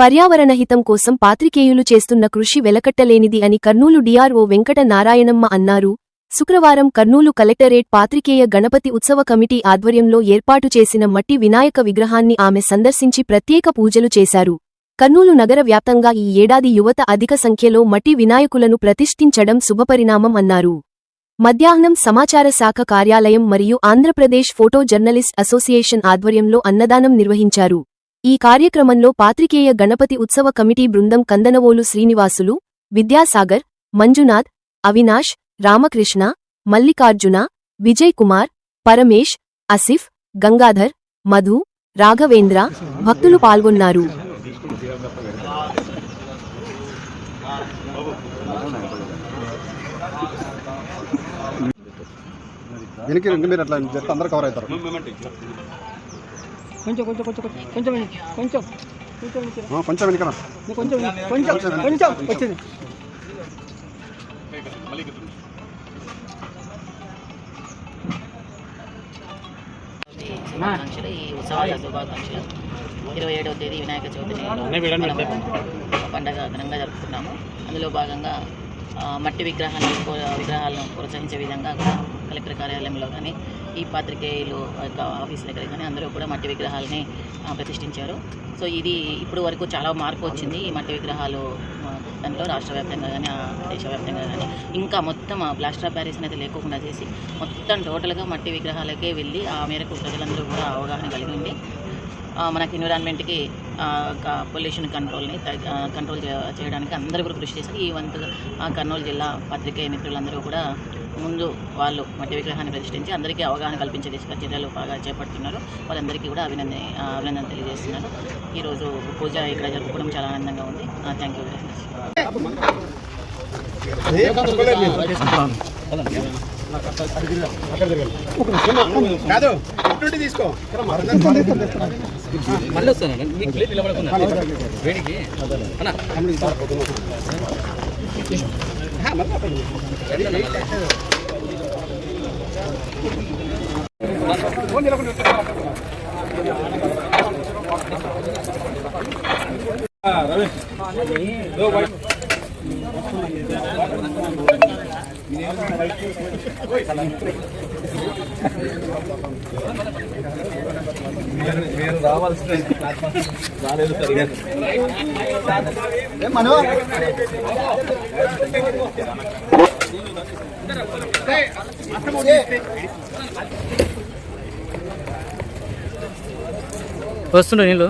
పర్యావరణ హితం కోసం పాత్రికేయులు చేస్తున్న కృషి వెలకట్టలేనిది అని కర్నూలు డిఆర్ఓ వెంకట నారాయణమ్మ అన్నారు. శుక్రవారం కర్నూలు కలెక్టరేట్ పాత్రికేయ గణపతి ఉత్సవ కమిటీ ఆధ్వర్యంలో ఏర్పాటు చేసిన మట్టి వినాయక విగ్రహాన్ని ఆమె సందర్శించి ప్రత్యేక పూజలు చేశారు. కర్నూలు నగర వ్యాప్తంగా ఈ ఏడాది యువత అధిక సంఖ్యలో మట్టి వినాయకులను ప్రతిష్ఠించడం శుభపరిణామం అన్నారు. మధ్యాహ్నం సమాచార శాఖ కార్యాలయం మరియు ఆంధ్రప్రదేశ్ ఫోటో జర్నలిస్ట్ అసోసియేషన్ ఆధ్వర్యంలో అన్నదానం నిర్వహించారు. ఈ కార్యక్రమంలో పాత్రికేయ గణపతి ఉత్సవ కమిటీ బృందం కందనవోలు శ్రీనివాసులు విద్యాసాగర్ మంజునాథ్ అవినాష్ రామకృష్ణ మల్లికార్జున విజయ్ కుమార్ పరమేష్ అసిఫ్ గంగాధర్ మధు రాఘవేంద్ర భక్తులు పాల్గొన్నారు. వెనక్కి రండి మీరు అట్లా చెప్తే అందరూ కవర్ అవుతారు. కొంచెం కొంచెం కొంచెం కొంచెం కొంచెం కొంచెం. వచ్చింది. శుభాకాంక్షలు ఈ ఉత్సవాల శుభాకాంక్షలు. ఇరవై ఏడవ తేదీ వినాయక చవితిని మనము పండగ ఘనంగా జరుపుతున్నాము అందులో భాగంగా మట్టి విగ్రహాన్ని విగ్రహాలను ప్రోత్సహించే విధంగా కూడా కలెక్టర్ కార్యాలయంలో కానీ ఈ పాత్రికేయులు యొక్క ఆఫీస్ దగ్గర కానీ అందరూ కూడా మట్టి విగ్రహాలని ప్రతిష్ఠించారు. సో ఇది ఇప్పుడు వరకు చాలా మార్పు వచ్చింది. ఈ మట్టి విగ్రహాలు దాంట్లో రాష్ట్ర వ్యాప్తంగా కానీ ఆ, దేశవ్యాప్తంగా కానీ ఇంకా మొత్తం ప్లాస్టర్ ఆఫ్ ప్యారిస్ అనేది లేకుండా చేసి మొత్తం టోటల్గా మట్టి విగ్రహాలకే వెళ్ళి ఆ మేరకు ప్రజలందరూ కూడా అవగాహన కలిగింది. మనకి ఎన్విరాన్మెంట్కి పొల్యూషన్ కంట్రోల్ని కంట్రోల్ చే- చేయడానికి అందరూ కూడా కృషి చేశారు. ఈ వంతు ఆ, కర్నూలు జిల్లా పత్రికేయ మిత్రులందరూ కూడా ముందు వాళ్ళు మట్టి విగ్రహాన్ని ప్రతిష్ఠించి అందరికీ అవగాహన కల్పించే దిశగా చర్యలు బాగా చేపడుతున్నారు. వాళ్ళందరికీ కూడా అభినందన అభినందన తెలియజేస్తున్నారు. ఈరోజు పూజ ఇక్కడ జరుపుకోవడం చాలా ఆనందంగా ఉంది. థ్యాంక్ యూ వెరీ మచ్ కాదు. ఇటువంటి తీసుకో. మళ్ళీ వస్తానండి మీకు ప్లేట్ నిలబడకుండా. వేడికి. అన్న. మీరు రావాల్సిన రాలేదు సరిగా. వస్తుండే నీళ్ళు.